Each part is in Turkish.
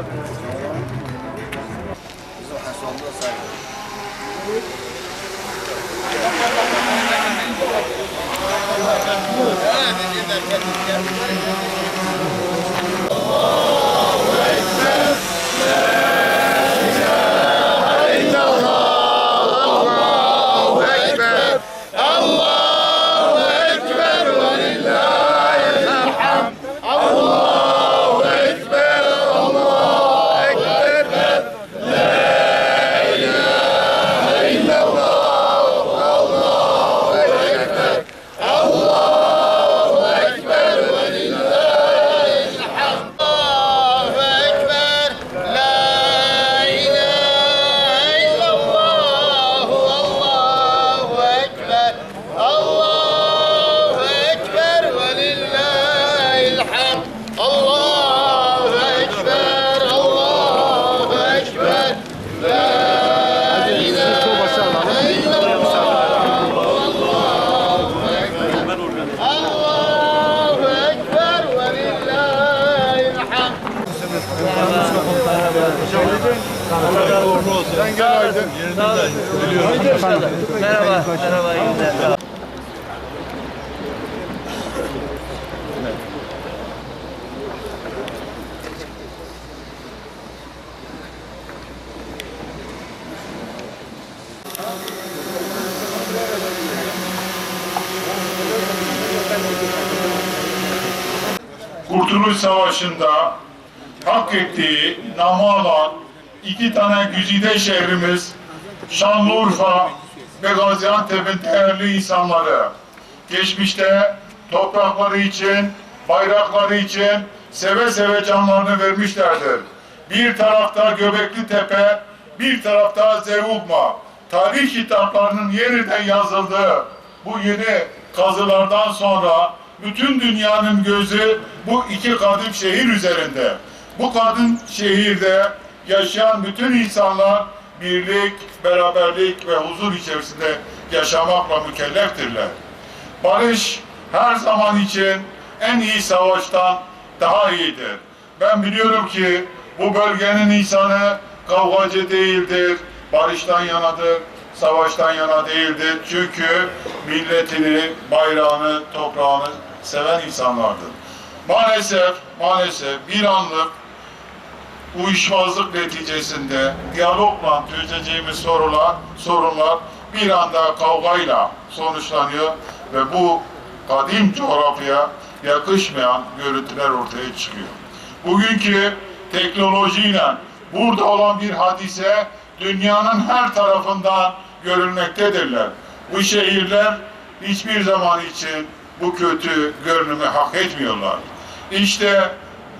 Allahu Merhaba, merhaba, iyi günler. Kurtuluş Savaşı'nda hak ettiği namı alan iki tane güzide şehrimiz Şanlıurfa ve Gaziantep'in değerli insanları geçmişte toprakları için, bayrakları için seve seve canlarını vermişlerdir. Bir tarafta Göbekli Tepe, bir tarafta Zeugma. Tarih kitaplarının yeniden yazıldığı bu yeni kazılardan sonra bütün dünyanın gözü bu iki kadim şehir üzerinde. Bu kadın şehirde yaşayan bütün insanlar birlik, beraberlik ve huzur içerisinde yaşamakla mükelleftirler. Barış her zaman için en iyi savaştan daha iyidir. Ben biliyorum ki bu bölgenin insanı kavgacı değildir, barıştan yanadır, savaştan yana değildir. Çünkü milletini, bayrağını, toprağını seven insanlardır. Maalesef, maalesef bir anlık uyuşmazlık neticesinde diyalogla çözeceğimiz sorular, sorunlar bir anda kavgayla sonuçlanıyor ve bu kadim coğrafyaya yakışmayan görüntüler ortaya çıkıyor. Bugünkü teknolojiyle burada olan bir hadise dünyanın her tarafından görülmektedirler. Bu şehirler hiçbir zaman için bu kötü görünümü hak etmiyorlar. İşte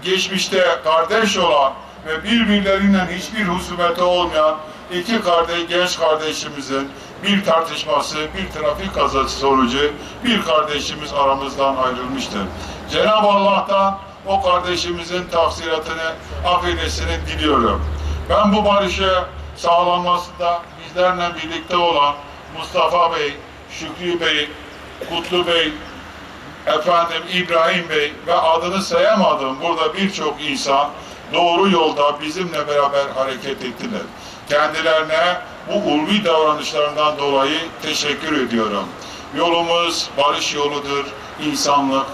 geçmişte kardeş olan ve birbirlerinden hiçbir husumeti olmayan iki kardeş, genç kardeşimizin bir tartışması, bir trafik kazası sonucu bir kardeşimiz aramızdan ayrılmıştır. Cenab-ı Allah'tan o kardeşimizin tafsiratını, affedesini diliyorum. Ben bu barışı sağlanmasında bizlerle birlikte olan Mustafa Bey, Şükrü Bey, Kutlu Bey, efendim İbrahim Bey ve adını sayamadığım burada birçok insan doğru yolda bizimle beraber hareket ettiler. Kendilerine bu ulvi davranışlarından dolayı teşekkür ediyorum. Yolumuz barış yoludur, insanlık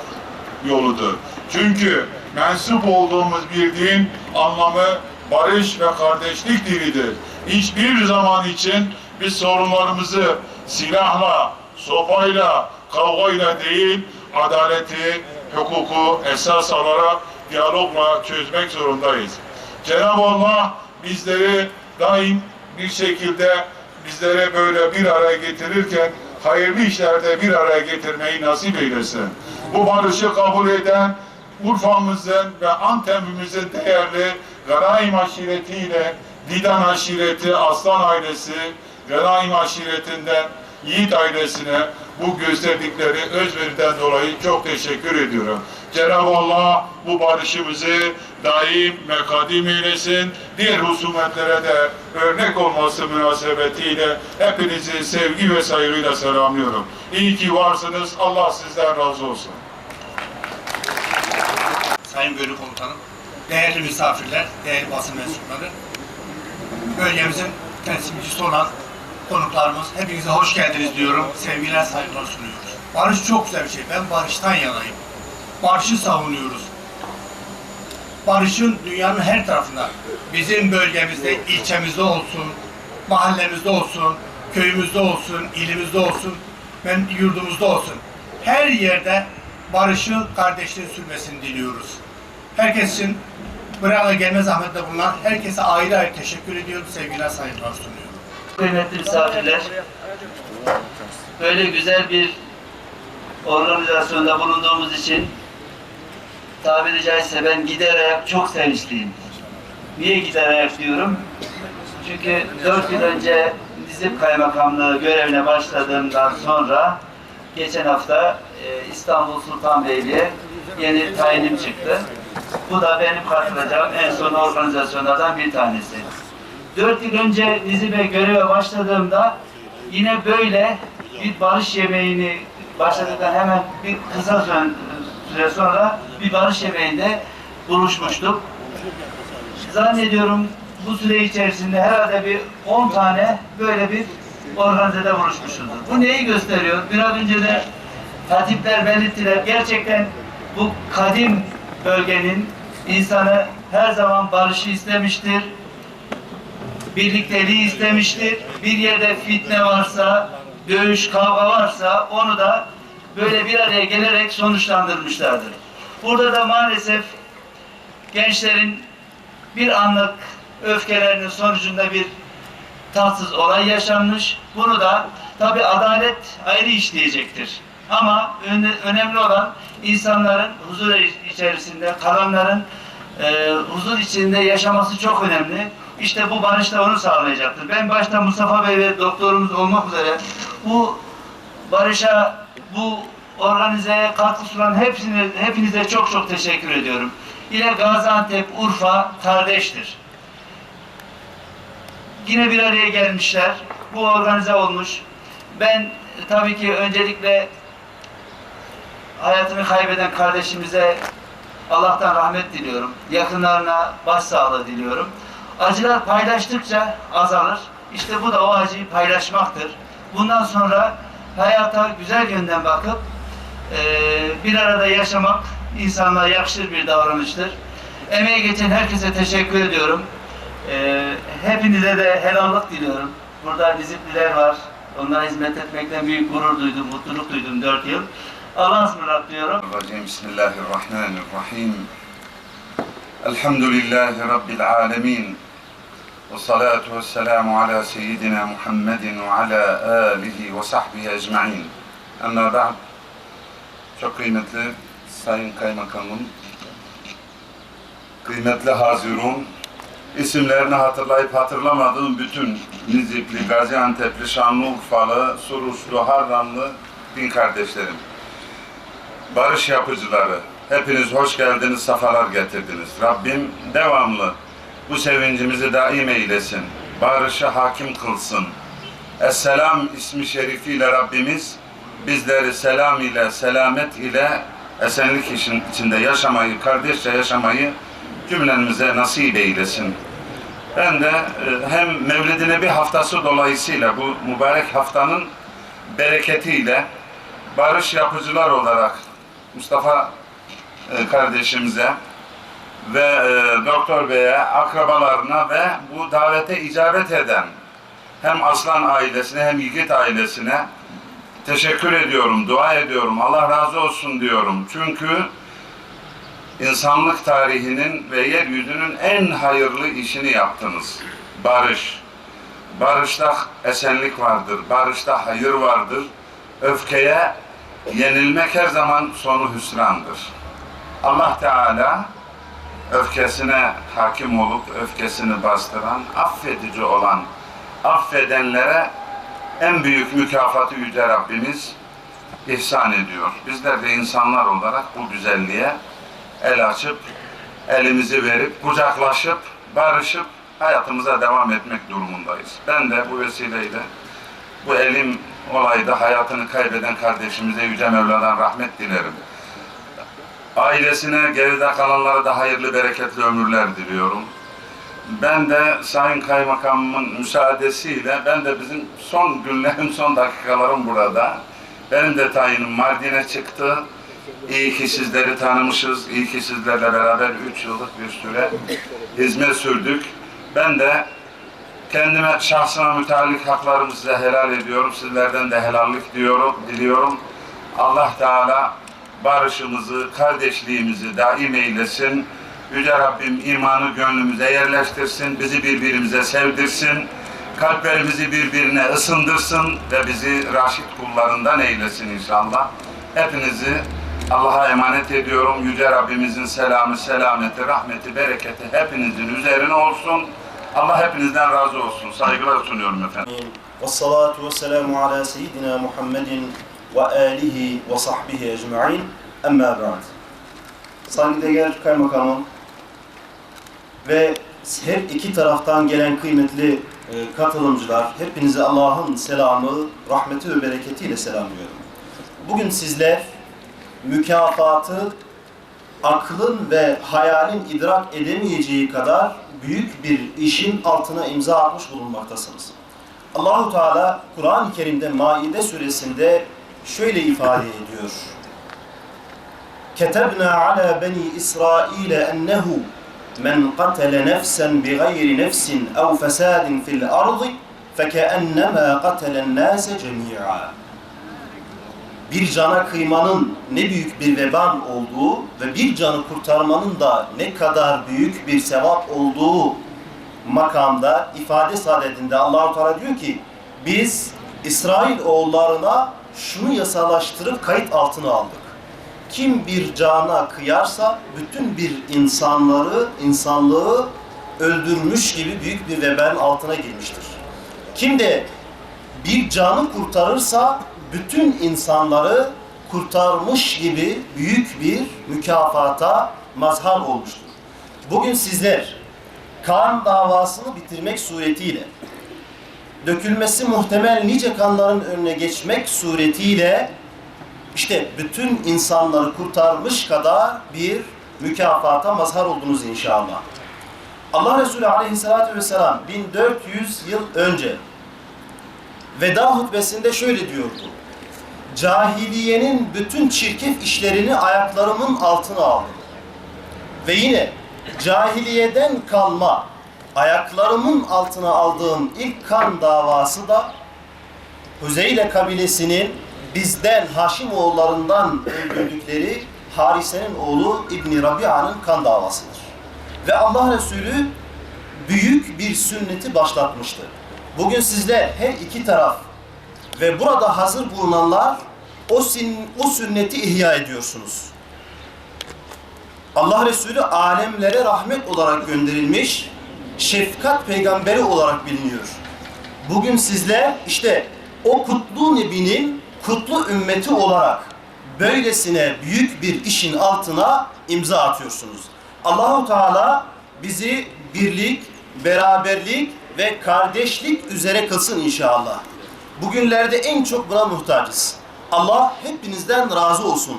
yoludur. Çünkü mensup olduğumuz bir din anlamı barış ve kardeşlik dilidir. Hiçbir zaman için biz sorunlarımızı silahla, sopayla, kavgayla değil, adaleti, hukuku esas alarak diyalogla çözmek zorundayız. Cenab-ı Allah bizleri daim bir şekilde bizlere böyle bir araya getirirken hayırlı işlerde bir araya getirmeyi nasip eylesin. Bu barışı kabul eden Urfa'mızın ve Antep'imizin değerli Ganaim aşiretiyle Didan aşireti, Aslan ailesi, Ganaim aşiretinden Yiğit ailesine bu gösterdikleri özveriden dolayı çok teşekkür ediyorum. Cenab-ı Allah bu barışımızı daim ve kadim eylesin. Diğer husumetlere de örnek olması münasebetiyle hepinizi sevgi ve saygıyla selamlıyorum. İyi ki varsınız. Allah sizden razı olsun. Sayın Bölük Komutanım, değerli misafirler, değerli basın mensupları, bölgemizin temsilcisi olan konuklarımız, hepinize hoş geldiniz diyorum. Sevgiler, saygılar sunuyoruz. Barış çok güzel bir şey. Ben barıştan yanayım. Barışı savunuyoruz. Barışın dünyanın her tarafında, bizim bölgemizde, ilçemizde olsun, mahallemizde olsun, köyümüzde olsun, ilimizde olsun, ben yurdumuzda olsun. Her yerde barışın, kardeşliğin sürmesini diliyoruz. Herkes için buraya gelme zahmette bulunan herkese ayrı ayrı teşekkür ediyorum. Sevgiler, saygılar sunuyorum. Kıymetli misafirler, böyle güzel bir organizasyonda bulunduğumuz için tabiri caizse ben gider ayak çok sevinçliyim. Niye gider ayak diyorum? Çünkü dört yıl önce Dizip Kaymakamlığı görevine başladığımdan sonra geçen hafta e, İstanbul Sultanbeyli'ye yeni tayinim çıktı. Bu da benim katılacağım en son organizasyonlardan bir tanesi. Dört yıl önce Nizip'e göreve başladığımda yine böyle bir barış yemeğini başladıktan hemen bir kısa süre sonra bir barış yemeğinde buluşmuştuk. Zannediyorum bu süre içerisinde herhalde bir 10 tane böyle bir organizede buluşmuşuzdur. Bu neyi gösteriyor? Biraz önce de hatipler belirttiler. Gerçekten bu kadim bölgenin insanı her zaman barışı istemiştir birlikteliği istemiştir. Bir yerde fitne varsa, dövüş, kavga varsa onu da böyle bir araya gelerek sonuçlandırmışlardır. Burada da maalesef gençlerin bir anlık öfkelerinin sonucunda bir tatsız olay yaşanmış. Bunu da tabi adalet ayrı işleyecektir. Ama öne- önemli olan insanların huzur içerisinde, kalanların e, huzur içinde yaşaması çok önemli. İşte bu barış da onu sağlayacaktır. Ben başta Mustafa Bey ve doktorumuz olmak üzere bu barışa, bu organizeye katkı sunan hepsine, hepinize çok çok teşekkür ediyorum. Yine Gaziantep, Urfa kardeştir yine bir araya gelmişler. Bu organize olmuş. Ben tabii ki öncelikle hayatını kaybeden kardeşimize Allah'tan rahmet diliyorum. Yakınlarına başsağlığı diliyorum. Acılar paylaştıkça azalır. İşte bu da o acıyı paylaşmaktır. Bundan sonra hayata güzel yönden bakıp e, bir arada yaşamak insanlara yakışır bir davranıştır. Emeği geçen herkese teşekkür ediyorum. E, hepinize de helallık diliyorum. Burada Dizipliler var. Onlara hizmet etmekten büyük gurur duydum, mutluluk duydum dört yıl. Allah'a ısmarladık diyorum. Bismillahirrahmanirrahim. Elhamdülillahi Rabbil alemin. والصلاة والسلام على سيدنا محمد وعلى آله وصحبه أجمعين Ama بعد çok kıymetli Sayın Kaymakamım, kıymetli Hazirun, isimlerini hatırlayıp hatırlamadığım bütün Nizipli, Gaziantep'li, Şanlıurfalı, Suruçlu, Harranlı din kardeşlerim barış yapıcıları, hepiniz hoş geldiniz, safalar getirdiniz. Rabbim devamlı bu sevincimizi daim eylesin. Barışı hakim kılsın. Esselam ismi şerifiyle Rabbimiz bizleri selam ile, selamet ile esenlik işin içinde yaşamayı, kardeşçe yaşamayı cümlemize nasip eylesin. Ben de e, hem Mevlid-i Nebi haftası dolayısıyla bu mübarek haftanın bereketiyle barış yapıcılar olarak Mustafa e, kardeşimize ve e, Doktor Bey'e, akrabalarına ve bu davete icabet eden hem Aslan ailesine hem Yiğit ailesine teşekkür ediyorum, dua ediyorum. Allah razı olsun diyorum. Çünkü insanlık tarihinin ve yeryüzünün en hayırlı işini yaptınız. Barış. Barışta esenlik vardır, barışta hayır vardır. Öfkeye yenilmek her zaman sonu hüsrandır. Allah Teala öfkesine hakim olup öfkesini bastıran, affedici olan, affedenlere en büyük mükafatı Yüce Rabbimiz ihsan ediyor. Bizler de insanlar olarak bu güzelliğe el açıp, elimizi verip, kucaklaşıp, barışıp hayatımıza devam etmek durumundayız. Ben de bu vesileyle bu elim olayda hayatını kaybeden kardeşimize Yüce Mevla'dan rahmet dilerim. Ailesine, geride kalanlara da hayırlı, bereketli ömürler diliyorum. Ben de Sayın Kaymakamımın müsaadesiyle, ben de bizim son günlerim, son dakikalarım burada. Benim de tayinim Mardin'e çıktı. İyi ki sizleri tanımışız, iyi ki sizlerle beraber 3 yıllık bir süre hizmet sürdük. Ben de kendime şahsıma müteallik haklarımı size helal ediyorum. Sizlerden de helallik diyorum, diliyorum. Allah Teala barışımızı, kardeşliğimizi daim eylesin. Yüce Rabbim imanı gönlümüze yerleştirsin, bizi birbirimize sevdirsin, kalplerimizi birbirine ısındırsın ve bizi raşit kullarından eylesin inşallah. Hepinizi Allah'a emanet ediyorum. Yüce Rabbimizin selamı, selameti, rahmeti, bereketi hepinizin üzerine olsun. Allah hepinizden razı olsun. Saygılar sunuyorum efendim. Ve salatu ve selamu ala seyyidina Muhammedin وآله وصحبه أجمعين أما بعد Saygıdeğer Kaymakamım ve her iki taraftan gelen kıymetli e, katılımcılar, hepinize Allah'ın selamı, rahmeti ve bereketiyle selamlıyorum. Bugün sizler mükafatı aklın ve hayalin idrak edemeyeceği kadar büyük bir işin altına imza atmış bulunmaktasınız. Allahu Teala Kur'an-ı Kerim'de Maide suresinde şöyle ifade ediyor. كتبنا على بني إسرائيل أنه من قتل نفسا بغير نفس أو فساد في الأرض فكأنما قتل الناس جميعا bir cana kıymanın ne büyük bir vebal olduğu ve bir canı kurtarmanın da ne kadar büyük bir sevap olduğu makamda ifade sadedinde Allahu Teala diyor ki biz İsrail oğullarına şunu yasalaştırıp kayıt altına aldık. Kim bir cana kıyarsa bütün bir insanları, insanlığı öldürmüş gibi büyük bir vebalin altına girmiştir. Kim de bir canı kurtarırsa bütün insanları kurtarmış gibi büyük bir mükafata mazhar olmuştur. Bugün sizler kan davasını bitirmek suretiyle dökülmesi muhtemel nice kanların önüne geçmek suretiyle işte bütün insanları kurtarmış kadar bir mükafata mazhar oldunuz inşallah. Allah Resulü aleyhissalatü vesselam 1400 yıl önce veda hutbesinde şöyle diyordu. Cahiliyenin bütün çirkef işlerini ayaklarımın altına aldım. Ve yine cahiliyeden kalma ayaklarımın altına aldığım ilk kan davası da Hüzeyle kabilesinin bizden Haşim oğullarından öldürdükleri Harise'nin oğlu İbni Rabia'nın kan davasıdır. Ve Allah Resulü büyük bir sünneti başlatmıştı. Bugün sizler her iki taraf ve burada hazır bulunanlar o, sin, o sünneti ihya ediyorsunuz. Allah Resulü alemlere rahmet olarak gönderilmiş, şefkat peygamberi olarak biliniyor. Bugün sizler işte o kutlu nebinin kutlu ümmeti olarak böylesine büyük bir işin altına imza atıyorsunuz. Allahu Teala bizi birlik, beraberlik ve kardeşlik üzere kılsın inşallah. Bugünlerde en çok buna muhtacız. Allah hepinizden razı olsun.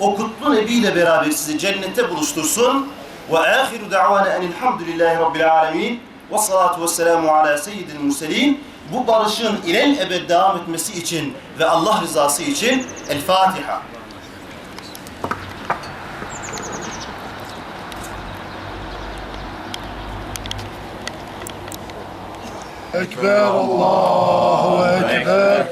O kutlu Nebi beraber sizi cennette buluştursun. Ve ahiru da'vana enilhamdülillahi rabbil alemin. Ve salatu ve selamu ala seyyidil murselin. Bu barışın ilel ebed devam etmesi için ve Allah rızası için El Fatiha. أكبر الله أكبر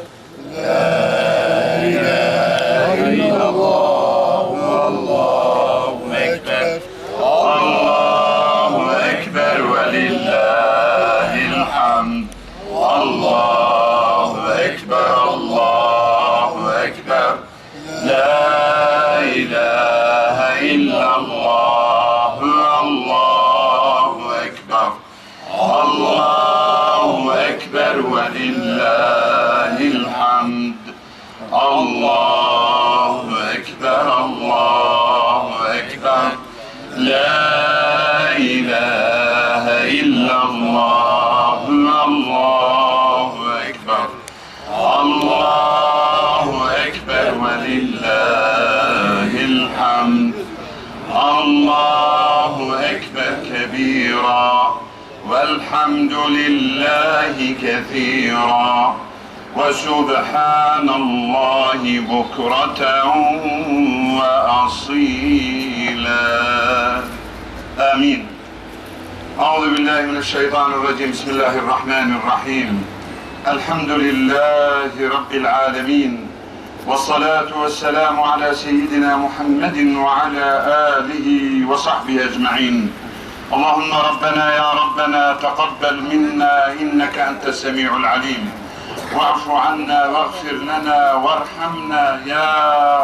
والحمد لله كثيرا وسبحان الله بكرة وأصيلا. آمين. أعوذ بالله من الشيطان الرجيم. بسم الله الرحمن الرحيم. الحمد لله رب العالمين والصلاة والسلام على سيدنا محمد وعلى آله وصحبه أجمعين. اللهم ربنا يا ربنا تقبل منا إنك أنت السميع العليم. واعف عنا واغفر لنا وارحمنا يا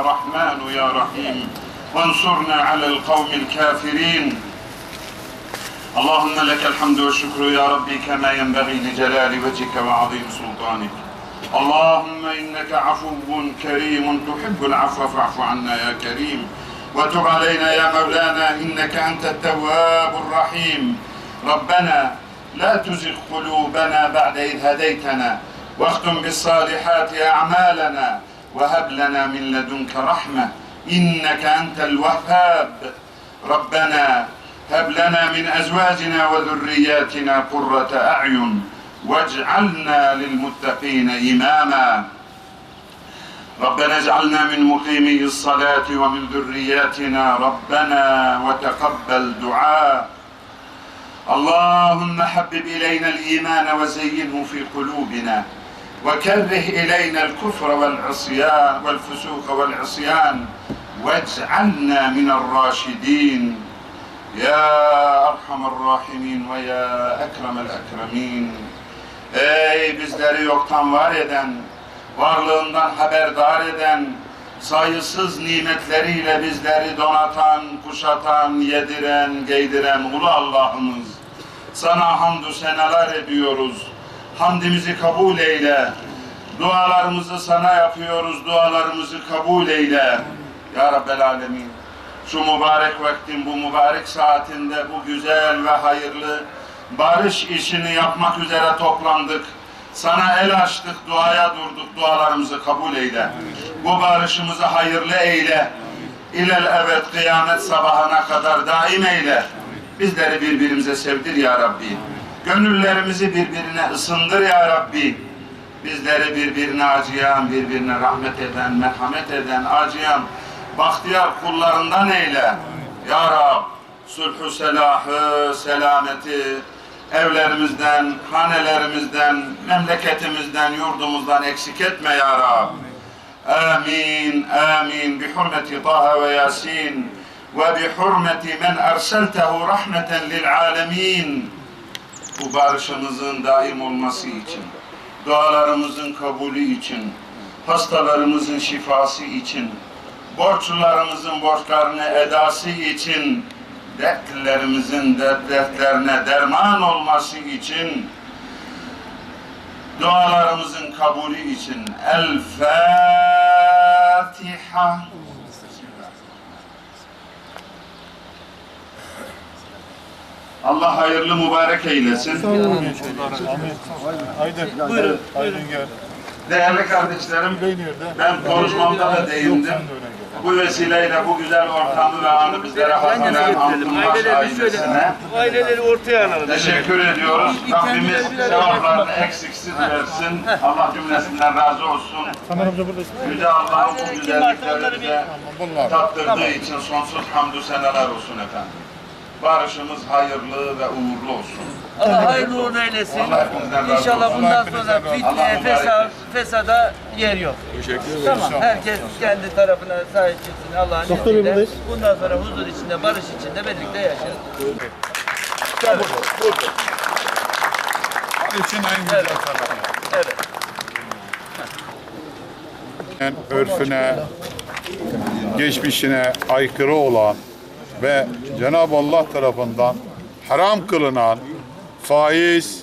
رحمن يا رحيم. وانصرنا على القوم الكافرين. اللهم لك الحمد والشكر يا ربي كما ينبغي لجلال وجهك وعظيم سلطانك. اللهم إنك عفو كريم تحب العفو فاعف عنا يا كريم. وتب علينا يا مولانا إنك أنت التواب الرحيم. ربنا لا تزغ قلوبنا بعد إذ هديتنا واختم بالصالحات أعمالنا وهب لنا من لدنك رحمة إنك أنت الوهاب. ربنا هب لنا من أزواجنا وذرياتنا قرة أعين واجعلنا للمتقين إماما. ربنا اجعلنا من مقيمي الصلاة ومن ذرياتنا ربنا وتقبل دعاء اللهم حبب إلينا الإيمان وزينه في قلوبنا وكره إلينا الكفر والعصيان والفسوق والعصيان واجعلنا من الراشدين يا ve ya Ekremel Ekremin. Ey bizleri yoktan var eden, varlığından haberdar eden, sayısız nimetleriyle bizleri donatan, kuşatan, yediren, giydiren ulu Allah'ımız. Sana hamdü seneler ediyoruz. Hamdimizi kabul eyle. Dualarımızı sana yapıyoruz. Dualarımızı kabul eyle. Ya Rabbel Alemin. Şu mübarek vaktin, bu mübarek saatinde bu güzel ve hayırlı barış işini yapmak üzere toplandık. Sana el açtık, duaya durduk, dualarımızı kabul eyle. Bu barışımızı hayırlı eyle. İlel evet kıyamet sabahına kadar daim eyle. Bizleri birbirimize sevdir ya Rabbi. Gönüllerimizi birbirine ısındır ya Rabbi. Bizleri birbirine acıyan, birbirine rahmet eden, merhamet eden, acıyan, bahtiyar kullarından eyle. Ya Rab, sulhu selahı, selameti, evlerimizden, hanelerimizden, memleketimizden, yurdumuzdan eksik etme ya Rab. Amin, amin. Bi hurmeti Taha ve Yasin ve bi hurmeti men erseltehu rahmeten lil alemin. Bu barışımızın daim olması için, dualarımızın kabulü için, hastalarımızın şifası için, borçlularımızın borçlarını edası için, dertlilerimizin de dertlerine derman olması için, dualarımızın kabulü için El Fatiha. Allah hayırlı mübarek eylesin. Aydın, Aydın gel. Değerli kardeşlerim, ben konuşmamda da değindim. Bu vesileyle bu güzel ortamı ve anı bizlere hazırlayan Altınbaş ailesine Aileleri ortaya alalım. teşekkür ediyoruz. Rabbimiz sevaplarını eksiksiz versin. Allah cümlesinden razı olsun. Yüce Allah'ın bu güzellikleri bize tattırdığı için sonsuz hamdü seneler olsun efendim. Barışımız hayırlı ve uğurlu olsun. Allah hayırlı uğurlu eylesin. İnşallah bundan sonra fitneye, etsin. fesada yer yok. Tamam, herkes kendi tarafına sahip çıksın Allah'ın izniyle. Bundan sonra huzur içinde, barış içinde birlikte yaşarız. İşin en güzel Evet. Evet. Yani örfüne, geçmişine aykırı olan ve Cenab-ı Allah tarafından haram kılınan faiz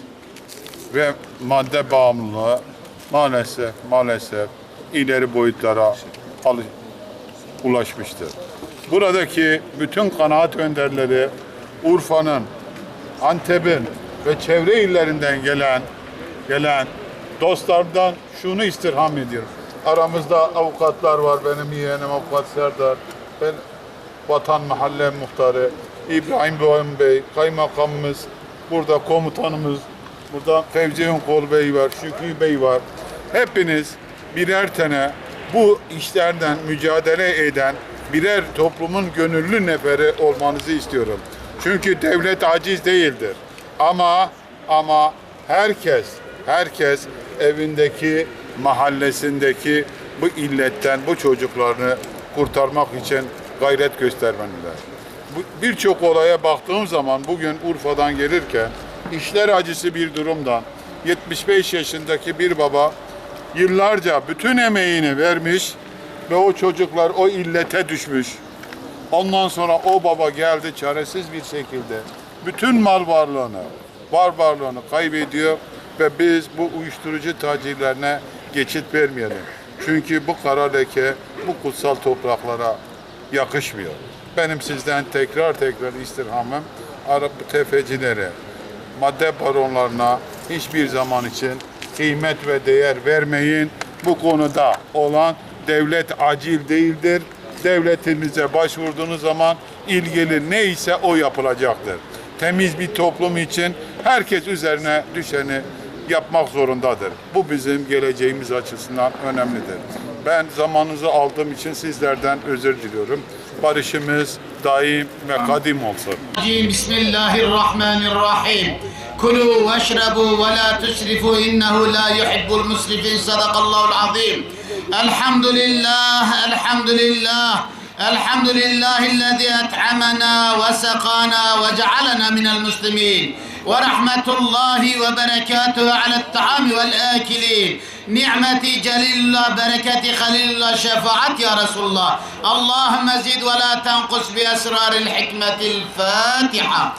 ve madde bağımlılığı maalesef maalesef ileri boyutlara ulaşmıştır. Buradaki bütün kanaat önderleri Urfa'nın, Antep'in ve çevre illerinden gelen gelen dostlardan şunu istirham ediyorum. Aramızda avukatlar var. Benim yeğenim avukat Serdar. Ben Vatan Mahalle Muhtarı İbrahim Doğan Bey, kaymakamımız burada komutanımız, burada Fevzi Ünkol Bey var, Şükrü Bey var. Hepiniz birer tane bu işlerden mücadele eden birer toplumun gönüllü neferi olmanızı istiyorum. Çünkü devlet aciz değildir. Ama ama herkes herkes evindeki mahallesindeki bu illetten bu çocuklarını kurtarmak için gayret göstermeliler. Birçok olaya baktığım zaman bugün Urfa'dan gelirken işler acısı bir durumdan 75 yaşındaki bir baba yıllarca bütün emeğini vermiş ve o çocuklar o illete düşmüş. Ondan sonra o baba geldi çaresiz bir şekilde bütün mal varlığını, var varlığını kaybediyor ve biz bu uyuşturucu tacirlerine geçit vermeyelim. Çünkü bu kara leke bu kutsal topraklara yakışmıyor. Benim sizden tekrar tekrar istirhamım Arap tefecilere, madde baronlarına hiçbir zaman için kıymet ve değer vermeyin. Bu konuda olan devlet acil değildir. Devletimize başvurduğunuz zaman ilgili neyse o yapılacaktır. Temiz bir toplum için herkes üzerine düşeni yapmak zorundadır. Bu bizim geleceğimiz açısından önemlidir. Ben zamanınızı aldığım için sizlerden özür diliyorum. Barışımız daim ve kadim olsun. Bismillahirrahmanirrahim. Kulu ve şrebu ve la tusrifu innehu la yuhibbul musrifin sadakallahul azim. Elhamdülillah, elhamdülillah. Elhamdülillahi'llezî et'amena ve sekana ve cealena minel muslimin. ورحمة الله وبركاته على الطعام والآكلين. نعمتي جليل الله بركتي خليل الله شفاعتي يا رسول الله. اللهم زد ولا تنقص بأسرار الحكمة الفاتحة.